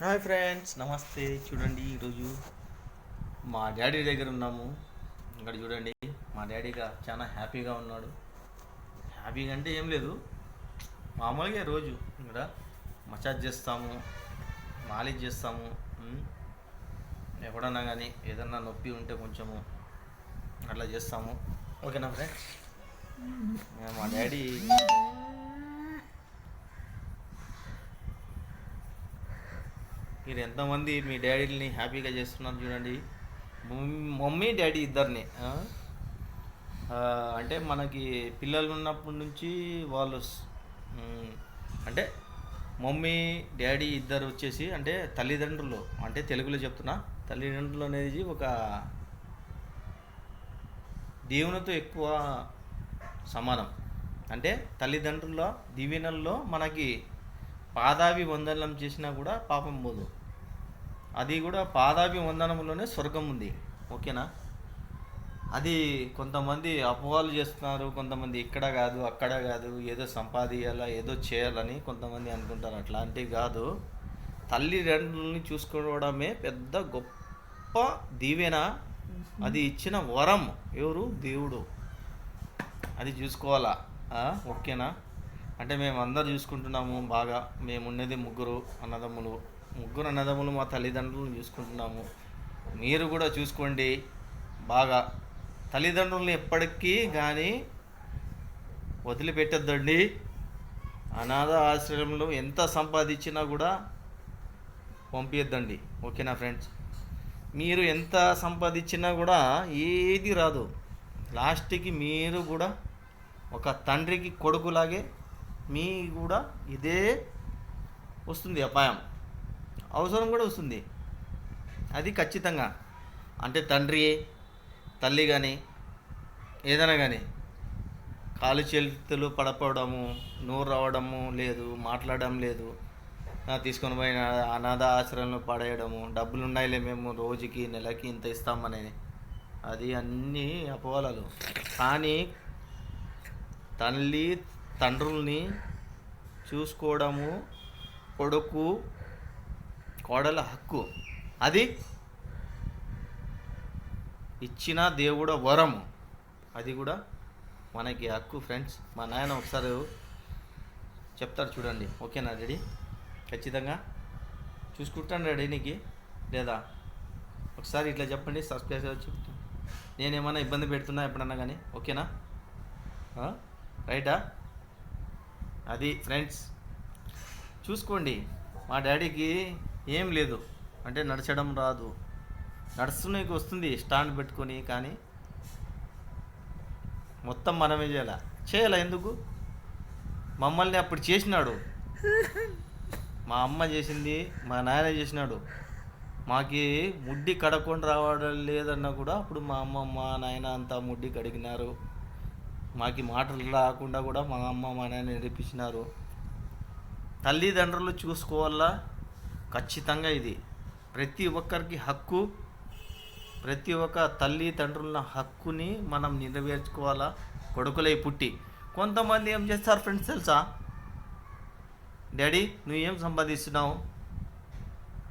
Hi friends నమస్తే. చూడండి ఈరోజు మా డాడీ దగ్గర ఉన్నాము. ఇక్కడ చూడండి మా డాడీగా చాలా హ్యాపీగా ఉన్నాడు. హ్యాపీగా అంటే ఏం లేదు. మామూలుగా రోజు ఇక్కడ మసాజ్ చేస్తాము మాలిష్ చేస్తాము ఎప్పుడన్నా కానీ ఏదన్నా నొప్పి ఉంటే కొంచెము అట్లా చేస్తాము. ఓకేనా ఫ్రెండ్స్? మా డాడీ మీరు ఎంతమంది మీ డాడీని హ్యాపీగా చేస్తున్నారు చూడండి. మమ్- మమ్మీ డాడీ ఇద్దరిని అంటే మనకి పిల్లలు ఉన్నప్పటి నుంచి వాళ్ళు అంటే మమ్మీ డాడీ ఇద్దరు వచ్చేసి అంటే తల్లిదండ్రులు అంటే తెలుగులో చెప్తున్నా తల్లిదండ్రులు అనేది ఒక దేవునితో ఎక్కువ సమానం. అంటే తల్లిదండ్రుల దీవెనల్లో మనకి పాదావి వందనం చేసినా కూడా పాపం పోదు. అది కూడా పాదాభి వందనంలోనే స్వర్గం ఉంది. ఓకేనా? అది కొంతమంది అపవాలు చేస్తున్నారు కొంతమంది ఇక్కడ కాదు అక్కడ కాదు ఏదో సంపాదించాలా ఏదో చేయాలని కొంతమంది అనుకుంటారు. అట్లాంటివి కాదు. తల్లిదండ్రుల్ని చూసుకోవడమే పెద్ద గొప్ప దీవెన. అది ఇచ్చిన వరం. ఎవరు? దేవుడు. అది చూసుకోవాలా? ఓకేనా? అంటే మేము అందరు చూసుకుంటున్నాము బాగా. మేము ఉన్నది ముగ్గురు అన్నదమ్ములు. ముగ్గురు అన్నదమ్ములు మా తల్లిదండ్రులను చూసుకుంటున్నాము. మీరు కూడా చూసుకోండి. బాగా తల్లిదండ్రులను ఎప్పటికీ కానీ వదిలిపెట్టద్దండి. అనాథ ఆశ్రయంలో ఎంత సంపాదించినా కూడా పంపించద్దండి ఓకేనా ఫ్రెండ్స్? మీరు ఎంత సంపాదించినా కూడా ఏది రాదు. లాస్ట్కి మీరు కూడా ఒక తండ్రికి కొడుకులాగే మీ కూడా ఇదే వస్తుంది అపాయం. అవసరం కూడా వస్తుంది. అది ఖచ్చితంగా. అంటే తండ్రి తల్లి కానీ ఏదైనా కానీ కాలు చేతులు పడపడము నోరు రావడము లేదు మాట్లాడడం లేదు. తీసుకొని పోయిన అనాథ ఆశ్రయంలో పడేయడము డబ్బులు ఉన్నాయిలే మేము రోజుకి నెలకి ఇంత ఇస్తామని. అది అన్నీ అపోవాలలు కానీ తల్లి తండ్రుల్ని చూసుకోవడము కొడుకు కోడల హక్కు. అది? ఇచ్చిన దేవుడ వరము. అది కూడా మనకి హక్కు ఫ్రెండ్స్. మా నాయన ఒకసారి చెప్తాడు చూడండి. ఓకేనా రెడీ? ఖచ్చితంగా? చూసుకుంటాను రెడీ నీకు లేదా? ఒకసారి ఇట్లా చెప్పండి సబ్స్క్రైబ్ చెప్తాను. నేనేమన్నా ఇబ్బంది పెడుతున్నా ఎప్పుడన్నా కానీ ఓకేనా? రైటా? అది ఫ్రెండ్స్. చూసుకోండి. మా డాడీకి ఏం లేదు. అంటే నడచడం రాదు. నడుస్తున్నకి వస్తుంది స్టాండ్ పెట్టుకొని కానీ మొత్తం మనమే చేయాల? చేయాల ఎందుకు? మమ్మల్ని అప్పుడు చేసినాడు. మా అమ్మ చేసింది మా నాయన చేసినాడు. మాకి ముడ్డి కడకొని రావడం లేదన్నా కూడా అప్పుడు మా అమ్మ మా నాయన అంతా ముడ్డి కడిగినారు. మాకి మాటలు రాకుండా కూడా మా అమ్మ మా నాయన నేర్పించినారు తల్లిదండ్రులు చూసుకోవాలా? ఖచ్చితంగా ఇది. ప్రతి ఒక్కరికి హక్కు ప్రతి ఒక్క తల్లి తండ్రుల హక్కుని మనం నెరవేర్చుకోవాలా? కొడుకులై పుట్టి. కొంతమంది ఏం చేస్తారు ఫ్రెండ్స్ తెలుసా? డాడీ నువ్వు ఏం సంపాదిస్తున్నావు?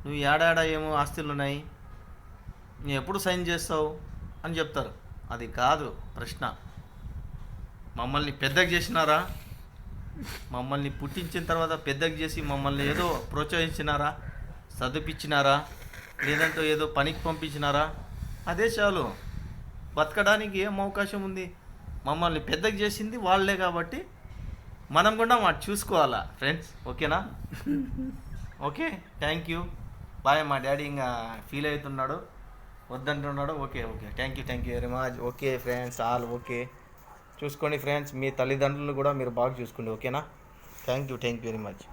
నువ్వు ఏడాడ ఏమో ఆస్తులు ఉన్నాయి నువ్వు ఎప్పుడు సైన్ చేస్తావు? అని చెప్తారు. అది కాదు ప్రశ్న. మమ్మల్ని పెద్దగా చేసినారా? మమ్మల్ని పుట్టించిన తర్వాత పెద్దగా చేసి మమ్మల్ని ఏదో ప్రోత్సహించినారా? చదివించినారా లేదంటే ఏదో పనికి పంపించినారా? అదే చాలు. బతకడానికి ఏం అవకాశం ఉంది? మమ్మల్ని పెద్దగా చేసింది వాళ్ళే కాబట్టి మనం కూడా మాట చూసుకోవాలా ఫ్రెండ్స్? ఓకేనా? Okay thank you. బాయ్ మా డాడీ ఇంకా ఫీల్ అవుతున్నాడు. వద్దంటున్నాడు. Okay okay. Thank you thank you very much. Okay friends all okay. చూసుకోండి ఫ్రెండ్స్. మీ తల్లిదండ్రులు కూడా మీరు బాగా చూసుకోండి ఓకేనా? Thank you thank you very much.